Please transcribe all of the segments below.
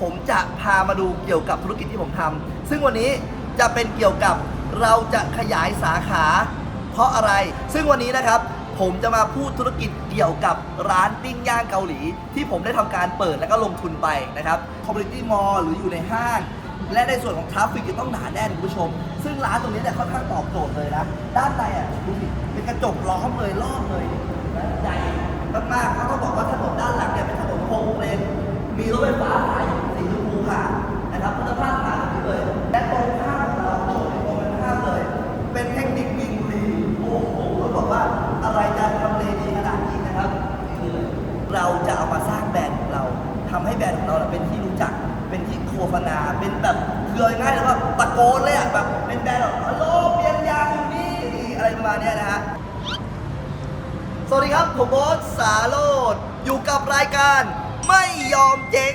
ผมจะพามาดูเกี่ยวกับธุรกิจที่ผมทำซึ่งวันนี้จะเป็นเกี่ยวกับเราจะขยายสาขา เพราะอะไร ซึ่งวันนี้นะครับ ผมจะมาพูดธุรกิจเกี่ยวกับร้านปิ้งย่างเกาหลี ที่ผมได้ทำการเปิดแล้วก็ลงทุนไปนะครับคอมมูนิตี้มอลหรืออยู่ในห้าง และในส่วนของทราฟฟิกจะต้องหนาแน่นคุณผู้ชม ซึ่งร้านตรงนี้เนี่ยค่อนข้างตอบโจทย์เลยนะ ด้านในอะดูสิเป็นกระจกล้อมเลยรอบเลยใหญ่มากๆเขาต้องบอกว่าถนนด้านหลังเนี่ยเป็นถนนโค้งเลนมีรถไฟฟ้าสายานนะครับคุณภาพผ่านแบบนี้เลยและตรงข้ามของเราโฉนตรงข้ามเลย เป็นเทคนิคมินบุรีโอ้โหต้องบอกว่าอะไรจะทำเลดีขนาดนี้นะครับนี่เลยเราจะเอามาสร้างแบรนด์ของเราทำให้แบรนด์ของเราเป็นที่รู้จัก เป็นที่โฆษณาเป็นแบบคือเอาง่ายๆเลยว่าตะโกนเลยอะแบบเป็นแบรนด์แบบฮัลโลเปลี่ยนยางอยู่นี่อะไรประมาณนี้นะฮะสวัสดีครับ ผมโบ๊ทสาโรดอยู่กับรายการไม่ยอมเจ๊ง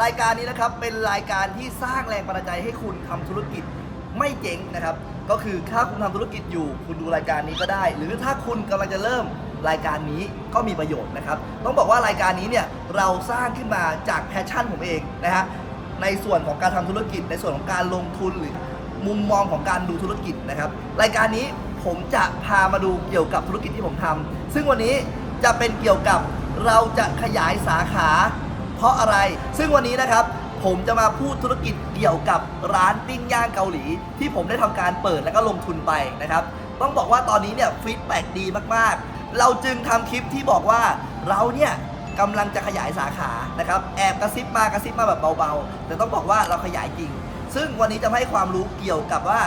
รายการนี้นะครับเป็นรายการที่สร้างแรงบันดาลใจให้คุณทำธุรกิจไม่เจ๊งนะครับ ก็คือถ้าคุณทำธุรกิจอยู่ คุณดูรายการนี้ก็ได้ หรือถ้าคุณกำลังจะเริ่มรายการนี้ก็มีประโยชน์นะครับ ต้องบอกว่ารายการนี้เนี่ยเราสร้างขึ้นมาจากแพชชั่นผมเองนะฮะในส่วนของการทำธุรกิจ ในส่วนของการลงทุนหรือมุมมองของการดูธุรกิจนะครับ รายการนี้ผมจะพามาดูเกี่ยวกับธุรกิจที่ผมทำซึ่งวันนี้จะเป็นเกี่ยวกับเราจะขยายสาขา เพราะอะไร ซึ่งวันนี้นะครับผมจะมาพูดธุรกิจเกี่ยวกับร้านปิ้งย่างเกาหลี ที่ผมได้ทำการเปิดแล้วก็ลงทุนไปนะครับ ต้องบอกว่าตอนนี้เนี่ยฟีดแบ็กดีมากๆ เราจึงทำคลิปที่บอกว่าเราเนี่ยกำลังจะขยายสาขานะครับแอบกระซิบมากระซิบมาแบบเบาๆ แต่ต้องบอกว่าเราขยายจริง ซึ่งวันนี้จะให้ความรู้เกี่ยวกับว่า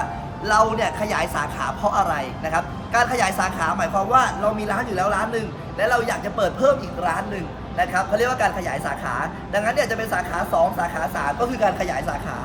เราเนี่ยขยายสาขาเพราะอะไรนะครับ การขยายสาขาหมายความว่าเรามีร้านอยู่แล้วร้านหนึ่งและเราอยากจะเปิดเพิ่มอีกร้านหนึ่ง นะครับเขาเรียกว่าการขยายสาขา ดังนั้นเนี่ยจะเป็นสาขา 2 สาขา 3 ก็คือการขยายสาขา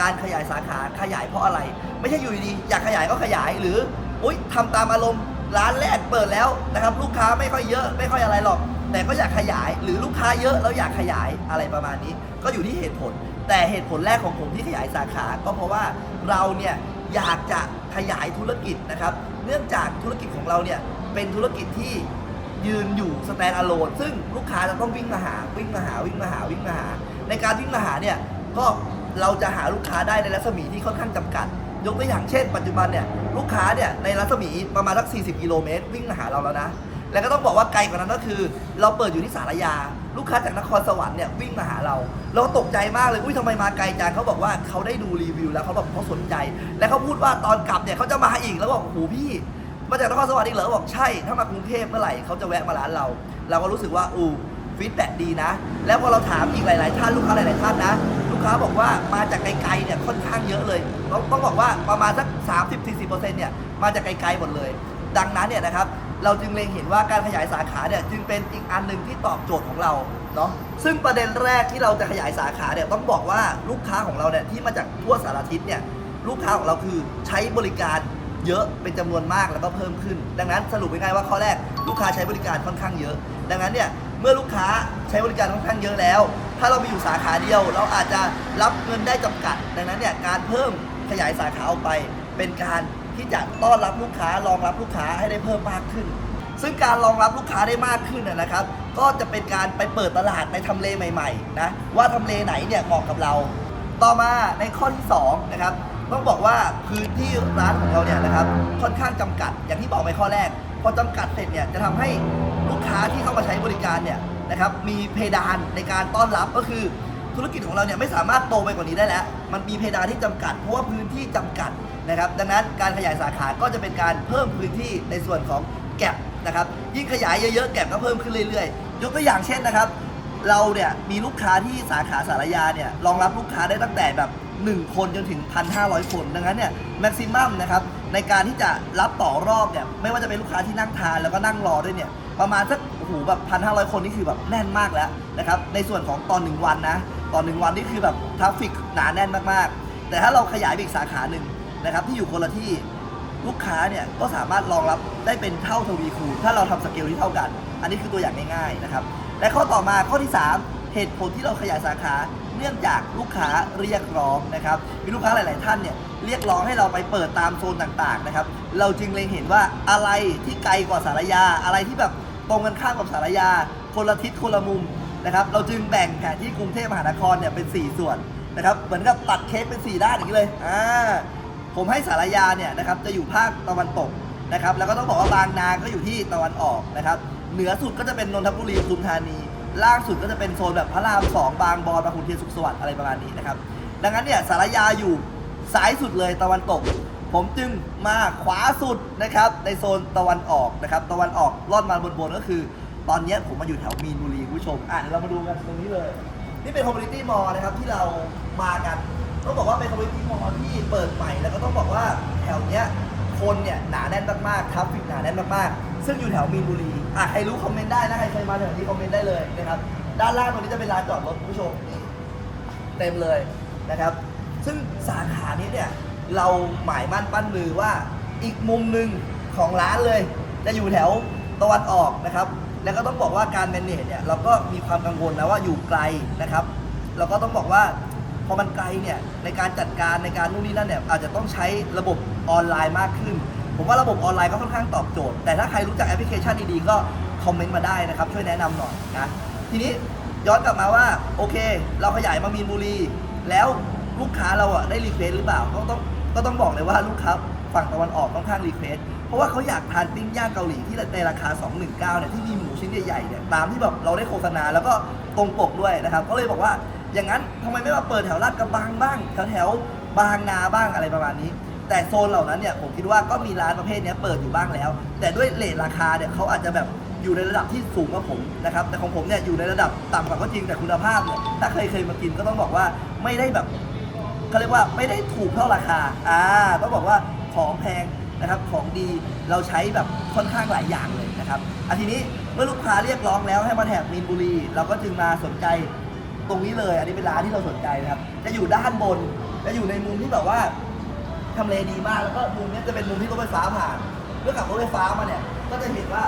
การขยายสาขาขยายเพราะอะไร ไม่ใช่อยู่ดีๆอยากขยายก็ขยายหรืออุ้ยทำตามอารมณ์ร้านแรกเปิดแล้วนะครับลูกค้าไม่ค่อยเยอะไม่ค่อยอะไรหรอก แต่ก็อยากขยายหรือลูกค้าเยอะแล้วอยากขยายอะไรประมาณนี้ ก็อยู่ที่เหตุผล แต่เหตุผลแรกของผมที่ขยายสาขา ก็เพราะว่าเราเนี่ยอยากจะขยายธุรกิจนะครับ เนื่องจากธุรกิจของเราเนี่ยเป็นธุรกิจที่ ยืนอยู่สแตนอะโลนซึ่งลูกค้าจะต้องวิ่งมาหาวิ่งมาหาวิ่งมาหาวิ่งมาหา ในการวิ่งมาหาเนี่ยก็เราจะหาลูกค้าได้ในรัศมีที่ค่อนข้างจำกัด ยกตัวอย่างเช่น ปัจจุบันเนี่ยลูกค้าเนี่ยในรัศมีประมาณสัก 40 กิโลเมตรวิ่งมาหาเราแล้วนะ แล้วก็ต้องบอกว่าไกลกว่านั้นก็คือ เราเปิดอยู่ที่สารยา ลูกค้าจากนครสวรรค์เนี่ยวิ่งมาหาเรา เราก็ตกใจมากเลยอุ้ยทำไมมาไกลจังเขาบอกว่าเขาได้ดูรีวิวแล้วเขาแบบเขาสนใจ และเขาพูดว่าตอนกลับเนี่ยเขาจะมาอีกแล้วบอกโอ้โหพี่ มาจากนครสวรรค์อีกเหรอบอกใช่ ถ้ามากรุงเทพเมื่อไหร่เขาจะแวะมาร้านเรา เราก็รู้สึกว่าอู้ฟีดแบ็ดีนะ แล้วพอเราถามอีกหลาย ๆ ท่านลูกค้าหลาย ๆ ท่านนะ ลูกค้าบอกว่ามาจากไกล ๆ เนี่ยค่อนข้างเยอะเลย ต้องต้องบอกว่าประมาณสัก 30-40%เนี่ยมาจากไกล ๆ หมดเลย ดังนั้นเนี่ยนะครับเราจึงเล็งเห็นว่าการขยายสาขาเนี่ยจึงเป็นอีกอันหนึ่งที่ตอบโจทย์ของเราเนาะซึ่งประเด็นแรกที่เราจะขยายสาขาเนี่ยต้องบอกว่าลูกค้าของเราเนี่ยที่มาจากทั่วสารทิศเนี่ยลูกค้าของเราคือใช้บริการ เยอะเป็นจำนวนมากแล้วก็เพิ่มขึ้น ดังนั้นสรุปง่ายๆว่าข้อแรกลูกค้าใช้บริการค่อนข้างเยอะ ดังนั้นเนี่ยเมื่อลูกค้าใช้บริการค่อนข้างเยอะแล้ว ถ้าเรามีอยู่สาขาเดียว เราอาจจะรับเงินได้จำกัด ดังนั้นเนี่ยการเพิ่มขยายสาขาออกไป เป็นการที่จะต้อนรับลูกค้ารองรับลูกค้าให้ได้เพิ่มมากขึ้น ซึ่งการรองรับลูกค้าได้มากขึ้นนะนะครับ ก็จะเป็นการไปเปิดตลาดในทำเลใหม่ๆนะว่าทำเลไหนเนี่ยเหมาะกับเรา ต่อมาในข้อที่2นะครับ ต้องบอกว่าพื้นที่ร้านของเราเนี่ยนะครับค่อนข้างจำกัด อย่างที่บอกไปข้อแรก พอจำกัดเสร็จเนี่ยจะทำให้ลูกค้าที่เข้ามาใช้บริการเนี่ยนะครับมีเพดานในการต้อนรับก็คือธุรกิจของเราเนี่ยไม่สามารถโตไปกว่านี้ได้แล้ว มันมีเพดานที่จำกัด เพราะว่าพื้นที่จำกัดนะครับ ดังนั้นการขยายสาขาก็จะเป็นการเพิ่มพื้นที่ในส่วนของแก็บนะครับ ยิ่งขยายเยอะๆแก็บก็เพิ่มขึ้นเรื่อยๆ ยกตัวอย่างเช่นนะครับ เราเนี่ยมีลูกค้าที่สาขาสารยาเนี่ยรองรับลูกค้าได้ตั้งแต่แบบ 1 คนจนถึง 1,500 คน ดังนั้นเนี่ยแม็กซิมัมนะครับในการที่จะรับต่อรอบเนี่ยไม่ว่าจะเป็นลูกค้าที่นั่งทานแล้วก็นั่งรอด้วยเนี่ยประมาณสักโอ้โหแบบพันห้าร้อยคนนี่คือแบบแน่นมากแล้วนะครับในส่วนของตอนหนึ่งวันนะตอนหนึ่งวันนี่คือแบบทราฟฟิกหนาแน่นมากๆ แต่ถ้าเราขยายไปอีกสาขาหนึ่งนะครับที่อยู่คนละที่ลูกค้าเนี่ยก็สามารถรองรับได้เป็นเท่าทวีคูณถ้าเราทำสเกลที่เท่ากัน อันนี้คือตัวอย่างง่ายๆนะครับและข้อต่อมาข้อที่ 3 เหตุผลที่เราขยายสาขา นื่องจากลูกค้าเรียกร้องนะครับ มีลูกค้าหลาย ๆ ท่านเนี่ยเรียกร้องให้เราไปเปิดตามโซนต่าง ๆ นะครับ เราจึงเล็งเห็นว่าอะไรที่ไกลกว่าสารยา อะไรที่แบบตรงกันข้ามกับสารยา คนละทิศคนละมุมนะครับ เราจึงแบ่งแผนที่กรุงเทพมหานครเนี่ยเป็น 4 ส่วนนะครับ เหมือนกับตัดเค้กเป็น 4 ด้านอย่างนี้เลย อ่า ผมให้สารยาเนี่ยนะครับจะอยู่ภาคตะวันตกนะครับ แล้วก็ต้องบอกว่าบางนาก็อยู่ที่ตะวันออกนะครับ เหนือสุดก็จะเป็นนนทบุรีปทุมธานี ล่างสุดก็จะเป็นโซนแบบพระรามสองบางบอนบางขุนเทียนสุขสวัสดิ์อะไรประมาณนี้นะครับ ดังนั้นเนี่ยสารยาอยู่ซ้ายสุดเลยตะวันตก ผมจึงมาขวาสุดนะครับ ในโซนตะวันออกนะครับ ตะวันออกลอดมาบนๆก็คือ ตอนนี้ผมมาอยู่แถวมีนบุรีคุณผู้ชมอะเดี๋ยวเรามาดูกันตรงนี้เลย นี่เป็นคอมมูนิตี้มอลนะครับที่เรามากันต้องบอกว่าเป็นคอมมูนิตี้มอลที่เปิดใหม่แล้วก็ต้องบอกว่าแถวเนี้ย คนเนี่ยหนาแน่นมากๆครับฟิกหนาแน่นมากๆ ซึ่งอยู่แถวมีนบุรีอะใครรู้คอมเมนต์ได้นะใครเคยมาแถวนี้คอมเมนต์ได้เลยนะครับด้านล่างตรงนี้จะเป็นลานจอดรถคุณผู้ชมนี่เต็มเลยนะครับ ซึ่งสาขานี้เนี่ยเราหมายมั่นปั้นมือว่าอีกมุมหนึ่งของร้านเลย จะอยู่แถวตะวันออกนะครับ แล้วก็ต้องบอกว่าการแมネจเนี่ยเราก็มีความกังวลนะว่าอยู่ไกลนะครับ เราก็ต้องบอกว่า พอมันไกลเนี่ยในการจัดการในการนู่นนี่นั่นเนี่ยอาจจะต้องใช้ระบบออนไลน์มากขึ้น ผมว่าระบบออนไลน์ก็ค่อนข้างตอบโจทย์ แต่ถ้าใครรู้จักแอปพลิเคชันดีๆ ก็คอมเมนต์มาได้นะครับ ช่วยแนะนำหน่อยนะทีนี้ย้อนกลับมาว่าโอเค เราขยายมามีนบุรี แล้วลูกค้าเราอะได้รีเควสหรือเปล่าก็ต้องก็ต้องบอกเลยว่าลูกค้าฝั่งตะวันออกค่อนข้างรีเควสเพราะว่าเขาอยากทานปิ้งย่างเกาหลีที่ในราคา 219เนี่ยที่มีหมูชิ้นใหญ่ๆเนี่ยตามที่แบบเราได้โฆษณาแล้วก็ตรงปกด้วยนะครับก็เลยบอกว่า อย่างนั้นทำไมไม่มาเปิดแถวลาดกระบังบ้าง แถวแถวบางนาบ้างอะไรประมาณนี้ แต่โซนเหล่านั้นเนี่ยผมคิดว่าก็มีร้านประเภทนี้เปิดอยู่บ้างแล้ว แต่ด้วยเลทราคาเนี่ยเขาอาจจะแบบอยู่ในระดับที่สูงกว่าผมนะครับแต่ของผมเนี่ยอยู่ในระดับต่ำกว่าก็จริงแต่คุณภาพเนี่ยถ้าเคยเคยมากินก็ต้องบอกว่าไม่ได้แบบเขาเรียกว่าไม่ได้ถูกเท่าราคาอ่าต้องบอกว่าของแพงนะครับของดีเราใช้แบบค่อนข้างหลายอย่างเลยนะครับอันทีนี้เมื่อลูกค้าเรียกร้องแล้วให้มาแถบมีนบุรี เราก็จึงมาสนใจ ตรงนี้เลย อันนี้เป็นร้านที่เราสนใจนะครับ จะอยู่ด้านบน จะอยู่ในมุมที่แบบว่าทำเลดีมาก แล้วก็มุมนี้จะเป็นมุมที่รถไฟฟ้าผ่าน เมื่อขับรถไฟฟ้ามาเนี่ย ก็จะเห็นว่า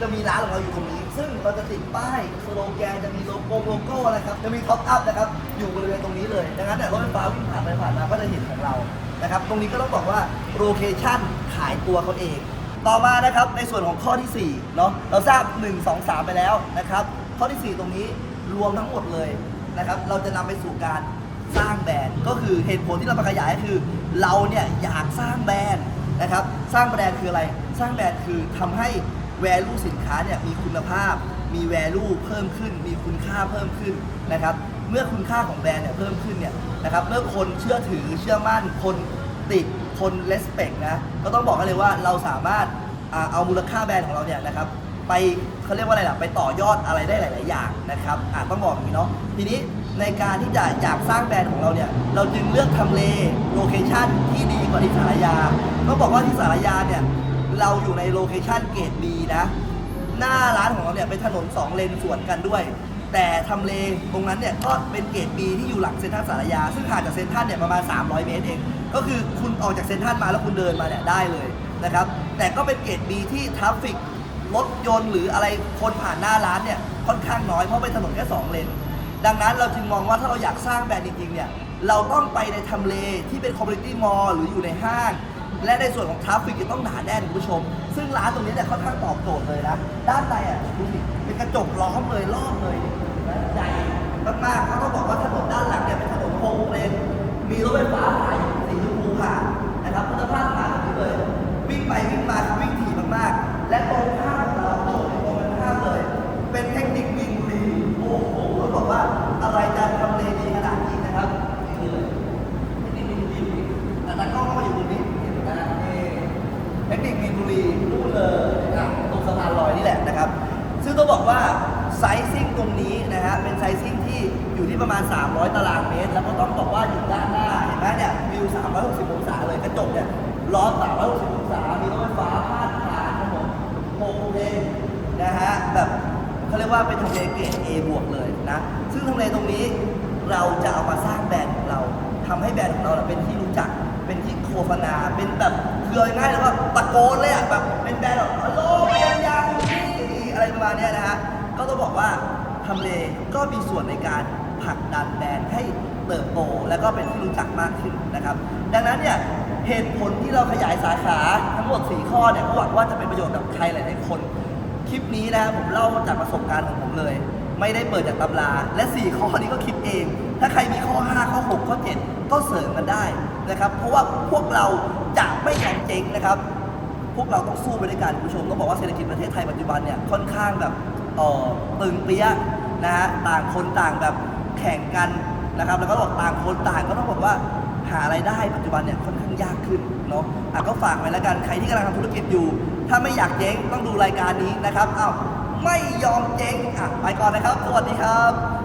จะมีร้านของเราอยู่ตรงนี้ ซึ่งเราจะติดป้ายสโลแกน จะมีโลโก้โลโก้อะไรครับ จะมีท็อปอัพนะครับ อยู่บริเวณตรงนี้เลย ดังนั้นเนี่ยรถไฟฟ้าวิ่งผ่านไปผ่านมา ก็จะเห็นของเรา นะครับ ตรงนี้ก็ต้องบอกว่าโลเคชั่นขายตัวเขาเอง ต่อมานะครับ ในส่วนของข้อที่4เนาะ เราทราบ 1 2 3 ไปแล้วนะครับ ข้อที่ 4 ตรงนี้ รวมทั้งหมดเลยนะครับ เราจะนำไปสู่การสร้างแบรนด์ก็คือเหตุผลที่เรามาขยายก็คือ เราเนี่ยอยากสร้างแบรนด์นะครับ สร้างแบรนด์คืออะไร สร้างแบรนด์คือทำให้ value สินค้าเนี่ยมีคุณภาพ มี value เพิ่มขึ้น มีคุณค่าเพิ่มขึ้นนะครับ เมื่อคุณค่าของแบรนด์เนี่ยเพิ่มขึ้นเนี่ยนะครับ เมื่อคนเชื่อถือเชื่อมั่นคนติดคน respect นะ ก็ต้องบอกกันเลยว่าเราสามารถอ่าเอามูลค่าแบรนด์ของเราเนี่ยนะครับ ไปเขาเรียกว่าอะไรล่ะไปต่อยอดอะไรได้หลาย ๆ อย่างนะครับอ่าต้องบอกอย่างนี้เนาะทีนี้ในการที่จะอยากสร้างแบรนด์ของเราเนี่ย เราจึงเลือกทำเลโลเคชันที่ดีกว่าที่สารยาต้องบอกว่าที่สารยาเนี่ยเราอยู่ในโลเคชันเกรดดีนะ หน้าร้านของเราเนี่ยเป็นถนน2เลนสวนกันด้วย แต่ทำเลตรงนั้นเนี่ยก็เป็นเกรด B ที่อยู่หลังเซ็นทรัลสารยา ซึ่งห่างจากเซ็นทรัลเนี่ยประมาณ 300 เมตรเอง ก็คือคุณออกจากเซ็นทรัลมาแล้วคุณเดินมาเนี่ยได้เลยนะครับ แต่ก็เป็นเกรด B ที่ทราฟฟิก รถยนต์หรืออะไรคนผ่านหน้าร้านเนี่ยค่อนข้างน้อยเพราะเป็นถนนแค่2เลนดังนั้นเราจึงมองว่าถ้าเราอยากสร้างแบรนด์จริงๆเนี่ยเราต้องไปในทำเลที่เป็นคอมมูนิตี้มอลล์หรืออยู่ในห้าง และในส่วนของทราฟฟิกจะต้องหนาแน่นคุณผู้ชม ซึ่งร้านตรงนี้เนี่ยค่อนข้างตอบโจทย์เลยนะ ด้านในอะดูสิเป็นกระจกล้อมเลยรอบเลยใหญ่มากๆเขาต้องบอกว่าถนนด้านหลังเนี่ยเป็นถนนโค้งเลนมีรถไฟฟ้าสายสีชมพูผ่านนะครับคุณภาพผ่านแบบนี้เลยวิ่งไปวิ่งมา ไซซิ่งที่อยู่ที่ประมาณ 300 ตารางเมตร แล้วก็ต้องบอกว่าอยู่ด้านหน้า เห็นไหมเนี่ยวิว 360 องศาเลยกระจกเนี่ยล้อม 360 องศา มีรถไฟฟ้าพาดผ่านครับผม6เลนนะฮะแบบเขาเรียกว่าเป็นทำเลเกรด A บวกเลยนะ ซึ่งทำเลตรงนี้เราจะเอามาสร้างแบรนด์ของเราทำให้แบรนด์ของเราเป็นที่รู้จักเป็นที่โฆษณาเป็นแบบเคือเอาง่ายแล้วก็ตะโกนเลยอะแบบเป็นแบรนด์แบบฮัลโหลเป็นยังนี่อะไรประมาณนี้นะฮะก็ต้องบอกว่า ทำเลก็มีส่วนในการผลักดันแบรนด์ให้เติบโตแล้วก็เป็นที่รู้จักมากขึ้นนะครับ ดังนั้นเนี่ยเหตุผลที่เราขยายสาขาทั้งหมด 4 ข้อเนี่ยก็หวังว่าจะเป็นประโยชน์กับใครหลายๆคน คลิปนี้นะครับผมเล่าจากประสบการณ์ของผมเลย ไม่ได้เปิดจากตำรา และ 4 ข้อนี้ก็คิดเอง ถ้าใครมีข้อ 5 ข้อ 6 ข้อ 7 ก็เสริมมันได้นะครับ เพราะว่าพวกเราจะไม่ยอมเจ๊งนะครับ พวกเราต้องสู้ไปด้วยกันคุณผู้ชมต้องบอกว่าเศรษฐกิจประเทศไทยปัจจุบันเนี่ยค่อนข้างแบบตึงเปี้ย นะฮะต่างคนต่างแบบแข่งกันนะครับ แล้วก็บอกต่างคนต่างก็ต้องบอกว่าหาไรายได้ปัจจุบันเนี่ยค่อนข้างยากขึ้นเนาะอะก็ฝากไว้แล้วกันใครที่กำลังทำธุรกิจอยู่ ถ้าไม่อยากเจ๊งต้องดูรายการนี้นะครับอ้าวไม่ยอมเจ๊งอะไปก่อนนะครับ สวัสดีครับ